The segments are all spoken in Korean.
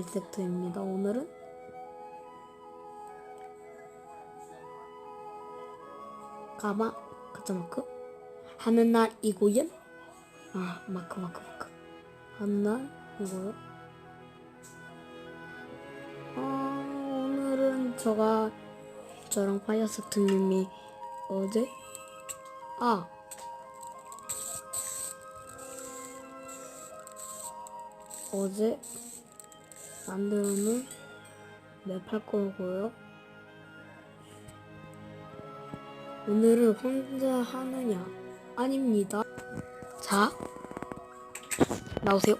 프로젝트입니다. 오늘은 가마 가짜 마크 하는 날 이고요. 아 마크 마크 마크 하는 날 이고요. 아 오늘은 저가 저랑 파이어스트님이 어제 아 어제 만들어놓은 맵할 거고요. 오늘은 혼자 하느냐? 아닙니다. 자, 나오세요.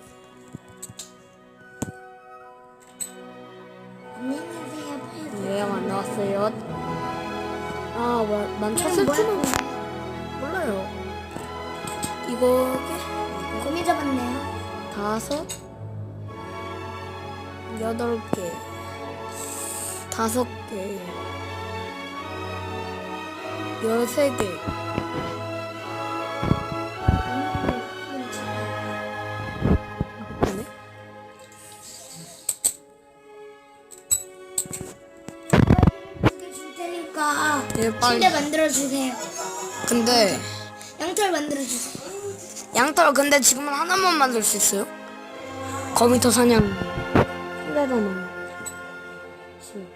안녕하세요. 네, 안 나왔어요. 아, 뭐, 난 쳤을 줄은 몰라요. 이거 고미 잡았네요. 다섯, 여덟 개, 다섯 개, 열세 개. 네? 빨리. 침대 만들어 주세요. 근데 양털 만들어 주세요. 양털 근데 지금은 하나만 만들 수 있어요? 거미터 사냥 씨.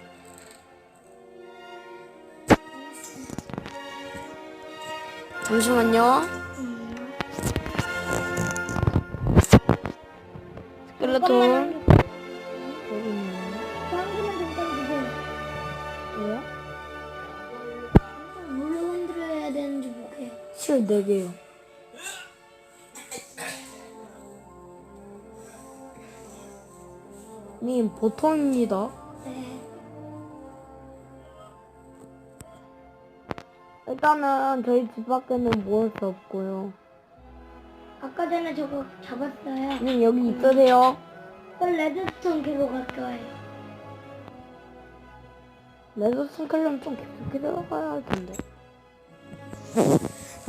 잠시만요. 스켈레톤. 여기 있네. 되는지. 실 4개요. 님, 보통입니다. 네. 일단은 저희 집 밖에는 모을 수 없고요. 아까 전에 저거 잡았어요. 님, 여기 있으세요? 그 레드스톤 캐로 갈 거예요. 레드스톤 캘려면 좀 깊게 들어가야 할 텐데.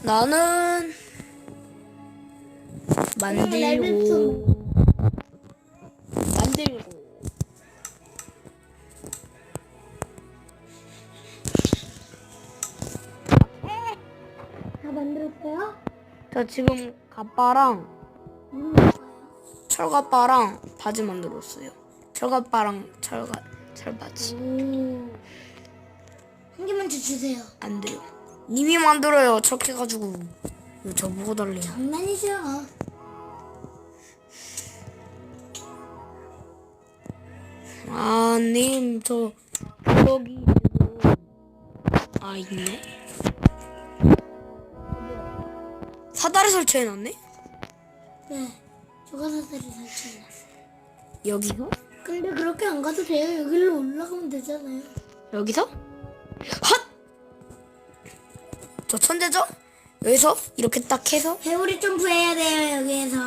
나는 만들고 레드스톤. 만들고 다 만들었어요? 저 지금 가빠랑 음. 철가빠랑 바지 만들었어요. 철가빠랑 철가 철바지 오. 한 개만 더 주세요. 안 돼요. 님이 만들어요. 척 해가지고 이거 저보고 달래요. 장난이죠. 아, 님, 저, 지금, 아, 있네? 사다리 설치해놨네? 네. 조가사슬이 설치해놨어요. 여기서? 근데 그렇게 안 가도 돼요. 여기로 올라가면 되잖아요. 여기서? 헛! 저 천재죠? 여기서 이렇게 딱 해서 회오리 점프 해야 돼요, 여기에서.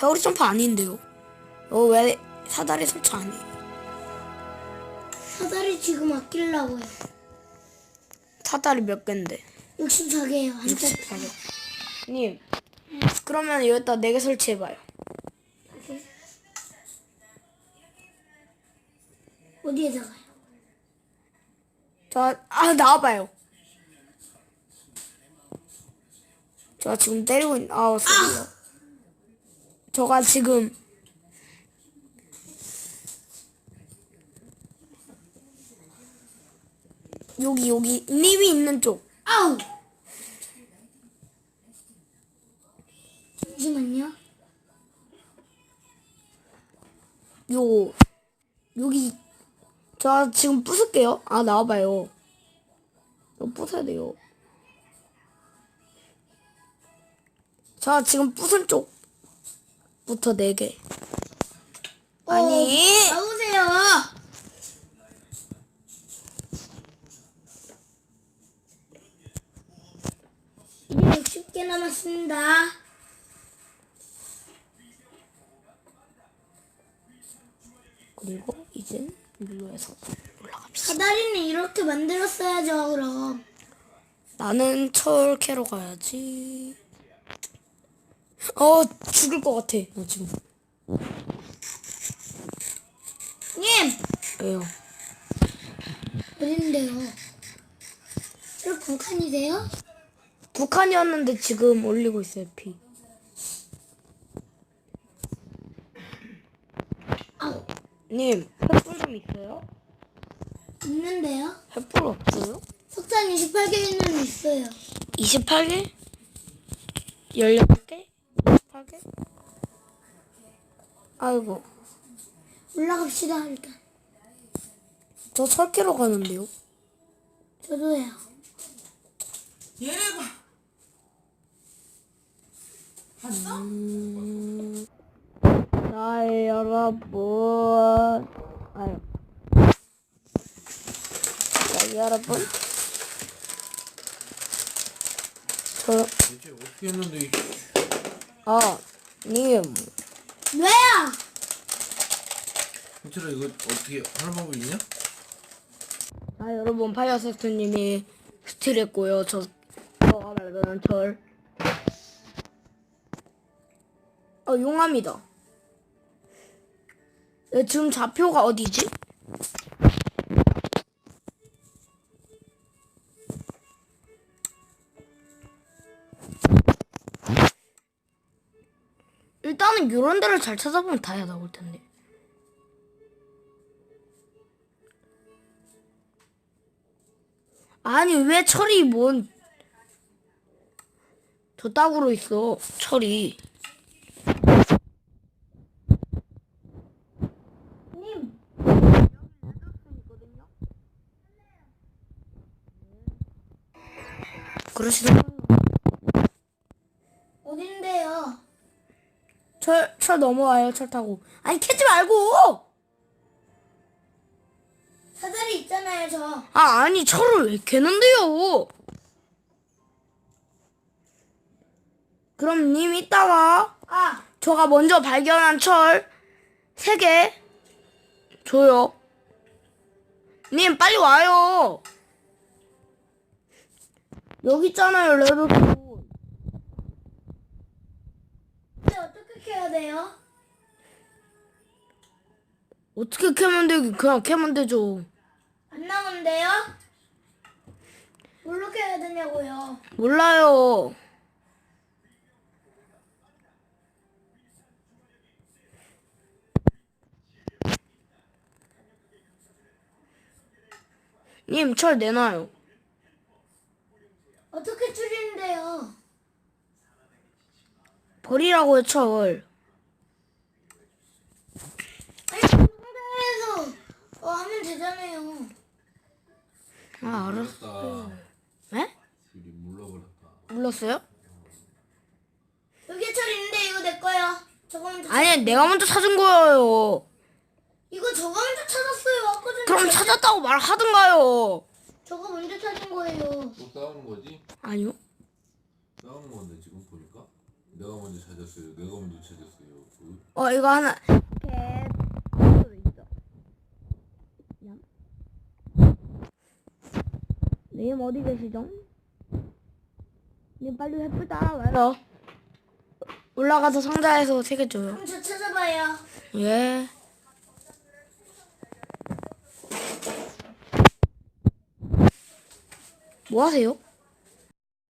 회오리 점프 아닌데요? 어, 왜 사다리 설치 안 해? 사다리 지금 아끼려고요. 사다리 몇 갠데? 64개요, 한 짝. 64개. 님, 그러면 여기다 4개 설치해봐요. 어디에다가요? 저, 아, 나와봐요. 저 지금 때리고 있, 아, 소리요. 저가 지금, 여기, 여기, 님이 있는 쪽. 아우! 잠시만요. 요, 여기, 저 지금 부술게요. 아, 나와봐요. 이거 부숴야 돼요. 자, 지금 부순 쪽부터 4개. 아니. 어, 나오세요! 이제 60 개 남았습니다. 그리고 이제 위로에서 올라갑시다. 사다리는 이렇게 만들었어야죠, 그럼. 나는 철 캐러 가야지. 어 죽을 것 같아. 나 지금. 왜요? 어딘데요? 저 북한이세요? 북한이었는데 지금 올리고 있어요, 피. 아우 님, 횃불 좀 있어요? 있는데요? 횃불 없어요? 석탄 28개는 있어요. 28개? 18개? 28개? 아이고, 올라갑시다 일단. 저 설계로 가는데요? 저도요. 얘네 봐. 봤어? 자, 여러분. 아유. 자, 여러분. 저, 대체 어떻게 했는데 이- 아, 님. 왜요? 대체로 이거 어떻게 하는 방법이 있냐? 자, 여러분, 파이어섹스님이 스틸했고요. 저, 저가 말하는 철. 어, 용암이다. 네, 지금 좌표가 어디지? 일단은 요런 데를 잘 찾아보면 다야 나올 텐데. 아니 왜 철이 뭔 저따구로 있어 철이 님 그러시더라고요 어딘데요? 철, 철 넘어와요 철 타고 아니 캐지 말고 사다리 있잖아요 저. 아 아니 철을 왜 캐는데요 그럼 님 이따가 아 저가 먼저 발견한 철세개 줘요. 님 빨리 와요. 여기 있잖아요 레드스톤. 근데 어떻게 캐야 돼요? 어떻게 캐면 되기 그냥 캐면 되죠. 안 나오는데요? 뭘로 캐야 되냐고요? 몰라요. 님 철 내놔요. 어떻게 줄이는데요? 버리라고요 철. 상자에서 어, 하면 되잖아요. 아 알았어. 네? 물러버렸다. 불렀어요? 여기 철 있는데 이거 내 거야. 저거 먼저. 아니 내가 먼저 찾은 거예요. 이거 저거 먼저 찾았어요. 아까 전에. 그럼 찾았다고 말하든가요. 저거 먼저 찾은 거예요. 또 싸우는 거지? 아니요. 싸우는 건데 지금 보니까 내가 먼저 찾았어요. 내가 먼저 찾았어요. 그어 이거 하나. 님 어디 계시죠? 님 빨리 횃불 따라와요. 올라가서 상자에서 세개 줘요. 그럼 저 찾아봐요. 예. 뭐 하세요?